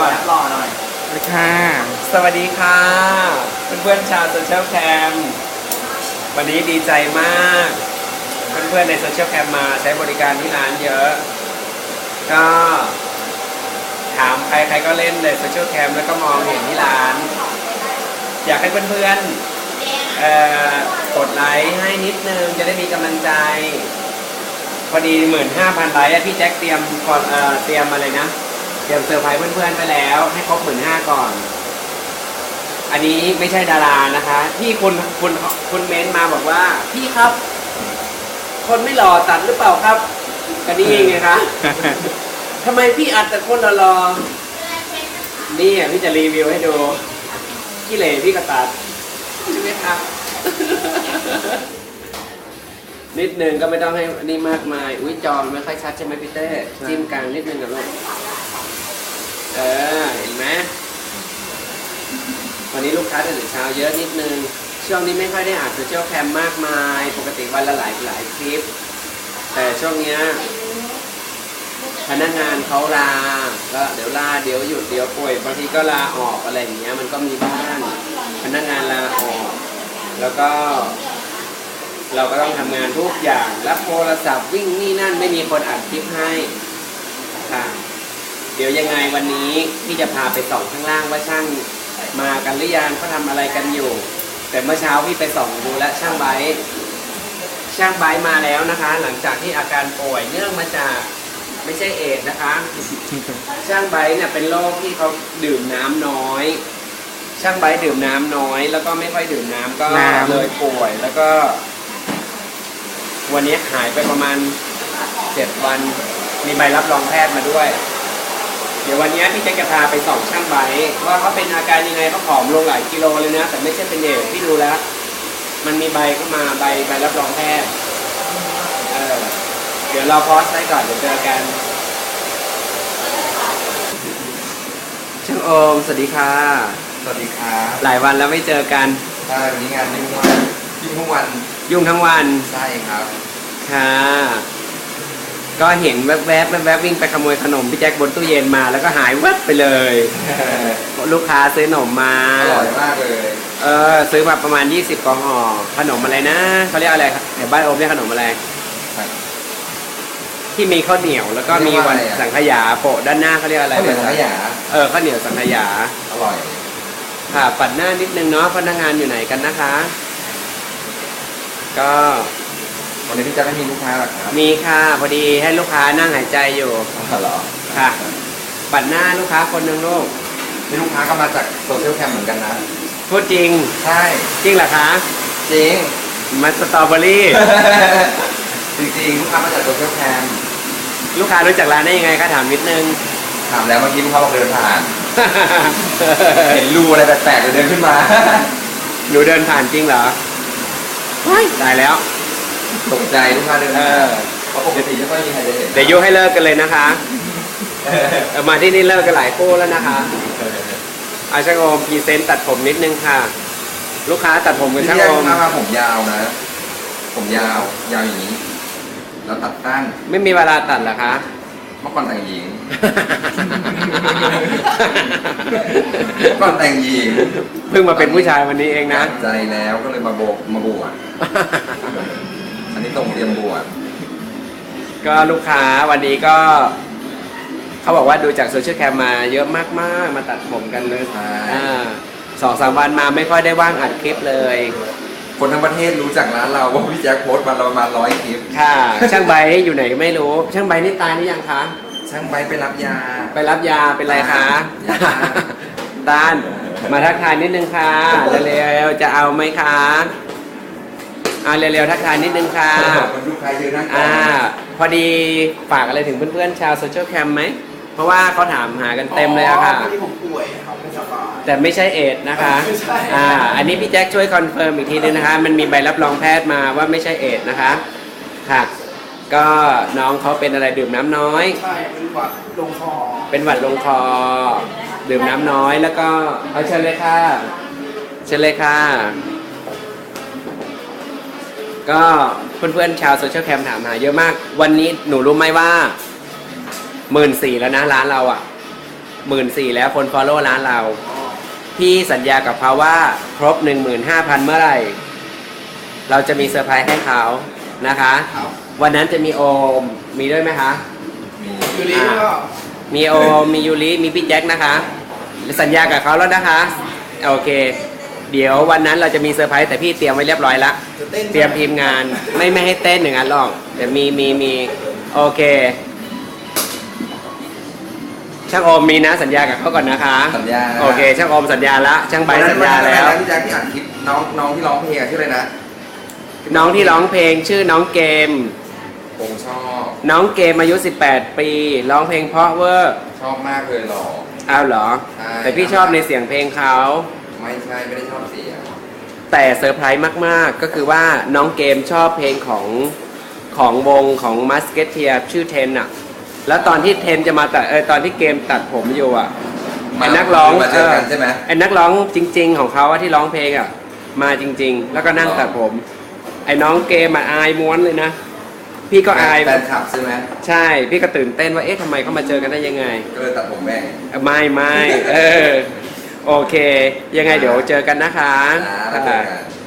รอหน่อย ค่ะ สวัสดีค่ะ เพื่อนๆชาวโซเชียลแคมวันนี้ดีใจมาก เพื่อนๆในโซเชียลแคมมาใช้บริการที่ร้านเยอะ ก็ถามใครใครก็เล่นเลยโซเชียลแคมแล้วก็มองเห็นที่ร้าน อยากให้เพื่อนๆเอ่อกดไลค์ให้นิดนึงจะได้มีกำลังใจ พอดีหมื่นห้าพันไลค์อะพี่แจ็คเตรียมก่อนเอ่อเตรียมอะไรนะ เตรียมเซอร์ไพรส์เพื่อนๆไปแล้ว ให้ครบหมื่นห้าก่อน อันนี้ไม่ใช่ดารานะคะที่คุณคุณคุณเม้นต์มาบอกว่า พี่ครับ คนไม่หล่อตัดหรือเปล่าครับก็นี่ไงคะทำไมพี่อัดแต่คนหล่อๆนี่อะพี่จะรีวิวให้ดูขี้เหร่พี่ก็ตัดใช่ไหมครับนิดนึงก็ไม่ต้องให้นี่มากมาย อุ้ยจอมันไม่ค่อยชัดใช่ไหมพี่เต้จิ้มกลางนิดนึงกับลูกเออ เห็นไหม วันนี้ลูกค้าตื่นเช้าเยอะนิดนึง ช่วงนี้ไม่ค่อยได้อ่านโซเชียลแคมมากมาย ปกติวันละหลายหลายคลิป แต่ช่วงเนี้ยพนักงานเขาลา ก็เดี๋ยวลาเดี๋ยวหยุดเดี๋ยวป่วยบางทีก็ลาออกอะไรอย่างเงี้ย มันก็มีบ้างพนักงานลาออก แล้วก็ เราก็ต้องทำงานทุกอย่างรับโทรศัพท์วิ่งนี่นั่นไม่มีคนอัดคลิปให้ค่ะเดี๋ยวยังไงวันนี้พี่จะพาไปส่องข้างล่างว่าช่าง มากันหรือยังเขาทำอะไรกันอยู่ แต่เมื่อเช้าพี่ไปส่องดูแล้วช่างไบร์ทช่างไบร์ทมาแล้วนะคะ หลังจากที่อาการป่วยเนื่องมาจากไม่ใช่เอดส์นะคะ ช่างไบร์ทเนี่ยเป็นโรคที่เขาดื่มน้ำน้อย ช่างไบร์ทดื่มน้ำน้อย แล้วก็ไม่ค่อยดื่มน้ำก็น้ำเลยป่วยแล้วก็ วันนี้หายไปประมาณเจ็ดวัน มีใบรับรองแพทย์มาด้วยเดี๋ยววันนี้พี่แจะกระพาไปส่องช่างไบร์ทว่าเขาเป็นอาการยังไงเขาผอมลงหลายกิโลเลยนะ แต่ไม่ใช่เป็นเด็กพี่ดูแล้ว มันมีใบเข้ามาใบใบรับรองแพทย์เออเดี๋ยวเราพอสไว้ก่อนเดี๋ยวเจอกันช่างโอมสวัสดีค่ะ สวัสดีครับหลายวันแล้วไม่เจอกันใช่วันนี้งานยุ่งมากยุ่งทุกวันยุ่งทั้งวัน ใช่ครับค่ะ ก็เห็นแวบๆแวบๆวิ่งไปขโมยขนมพี่แจ็คบนตู้เย็นมา แล้วก็หายแวบไปเลย ลูกค้าซื้อขนมมาอร่อยมากเลยเออซื้อมาประมาณ 20กล่องห่อขนมอะไรนะเขาเรียกอะไรครับเดี๋ยวบ้านโอมเรียกขนมอะไร ที่มีข้าวเหนียวแล้วก็มีวันสังขยาโปะด้านหน้าเขาเรียกอะไรข้าวเหนียวสังขยาเออข้าวเหนียวสังขยาอร่อยค่ะปัดหน้านิดนึงเนาะพนักงานอยู่ไหนกันนะคะ ก็ วันนี้พี่จะไม่มีลูกค้าหรอครับมีค่ะพอดีให้ลูกค้านั่งหายใจอยู่อ๋อเหรอค่ะ ปัดหน้าลูกค้าคนหนึ่งลูกนี่ลูกค้าก็มาจากโซเชียลแคมเหมือนกันนะ พูดจริง ใช่ จริงเหรอคะ จริงมาสตรอเบอรี่ จริงๆ ลูกค้ามาจากโซเชียลแคมลูกค้ารู้จักร้านได้ยังไงคะถามนิดนึง ถามแล้วเมื่อกี้ลูกค้าบอกเดินผ่าน เห็นรูอะไรแปลกๆเลยเดินขึ้นมา หนูเดินผ่านจริงเหรอว้ายตายแล้ว ตกใจลูกค้าเดินเอมาอเพราะปกติไม่ค่อยมีใครจะเห็นเดี๋ยวยุให้เลิกกันเลยนะคะเออมาที่นี่เลิกกันหลายคู่แล้วนะคะอาช่างโอมพรีเซนต์ตัดผมนิดนึงค่ะ ลูกค้าตัดผมกับพี่ช่างแยกโอลูมกค้ามาผมยาวนะ ผมยาว ยาวอย่างนี้ แล้วตัดตั้ง ไม่มีเวลาตัดเหรอคะเมื่อก่อนแต่งหญิงเมื่อก่อนแต่งหญิง เพิ่งมาเป็นผู้ชายวันนี้เองนะตัดใจแล้วก็เลยมาโบกมาบวช อันนี้ตรงเรียนบวชก็ลูกค้าวันนี้ก็ เขาบอกว่าดูจากโซเชียลแคมมาเยอะมากๆ มาตัดผมกันเลยใช่อ่าสองสามวันมาไม่ค่อยได้ว่างอัดคลิปเลย คนทั้งประเทศรู้จักร้านเราว่าพี่แจ็คโพสต์วันเราประมาณร้อยคลิป ค่ะ ช่างใบอยู่ไหนก็ไม่รู้ ช่างใบนี่ตายหรือยังคะ ช่างใบไปรับยา ไปรับยาเป็นไรคะยาตาน มาทักทายนิดนึงค่ะเร็วๆจะเอาไหมคะ อ่าเร็วๆทักทายนิดนึงค่ะคนลูกค้าเยอะนะอ่าพอดีฝากอะไรถึงเพื่อนๆชาวโซเชียลแคมไหม เพราะว่าเขาถามหากันเต็มเลยอะค่ะพอดีผมป่วยครับไม่สบาย แต่ไม่ใช่เอดส์นะคะไม่ใช่ อ่าอันนี้พี่แจ็คช่วยคอนเฟิร์มอีกทีนึงนะคะ มันมีใบรับรองแพทย์มาว่าไม่ใช่เอดส์นะคะค่ะ ก็น้องเขาเป็นอะไรดื่มน้ำน้อย ใช่เป็นหวัดลงคอเป็นหวัดลงคอ ดื่มน้ำน้อยแล้วก็เอาเชิญเลยค่ะเชิญเลยค่ะ ก็เพื่อนๆชาวโซเชียลแคมถามหาเยอะมาก วันนี้หนูรู้ไหมว่าหมื่นสี่แล้วนะร้านเราอะ่ะหมื่นสี่แล้วคนฟอลโล่ร้านเรา พี่สัญญากับเขาว่าครบ15,000เมื่อไหร่ เราจะมีเซอร์ไพรส์ให้เขานะคะครับวันนั้นจะมีโอมมีด้วยไหมคะมีอยู่นี่ก็ มีโอมมียูริมีพี่แจ็คนะคะ สัญญากับเขาแล้วนะคะ โอเค เดี๋ยววันนั้นเราจะมีเซอร์ไพรส์แต่พี่เตรียมไว้เรียบร้อยละจะเต้นเตรียมทีมงานไม่ไม่ให้เต้นอย่างนั้นหรอกแต่มีมีมีโอเค ช่างโอมมีนะสัญญากับเขาก่อนนะคะ สัญญาโอเค ช่างโอมสัญญาละช่างใบวันนั้นสัญญาแล้ววันนั้นพี่แจ็คที่อัดคลิปน้องน้องที่ร้องเพลงอะชื่ออะไรนะน้องที่ร้องเพลงชื่อน้องเกมผมชอบน้องเกมอายุ 18 ปีร้องเพลงเพราะเวอร์ชอบมากเลยหรออ้าวเหรอใช่แต่พี่ชอบในเสียงเพลงเขา ไม่ใช่ไม่ได้ชอบเสียงแต่เซอร์ไพรส์มาก ๆ ก็คือว่าน้องเกมชอบเพลงของของวงของมัสเกตเทียชื่อเทนอะแล้วตอนที่เทนจะมาตัดเออตอนที่เกมตัดผมอยู่อะไอ้นักร้องมาเจอกันใช่ไหมไอ้นักร้องจริง ๆ ของเขาอะที่ร้องเพลงอะมาจริง ๆ แล้วก็นั่งตัดผม ไอ้น้องเกมอะอายม้วนเลยนะ พี่ก็อายแฟนคลับใช่ไหมใช่ พี่ก็ตื่นเต้นว่าเอ๊ะทำไมเขามาเจอกันได้ยังไง ก็เลยตัดผมแม่งไม่ไม่เออ โอเค ยังไงเดี๋ยวเจอกันนะคะนะแล้วเจอกัน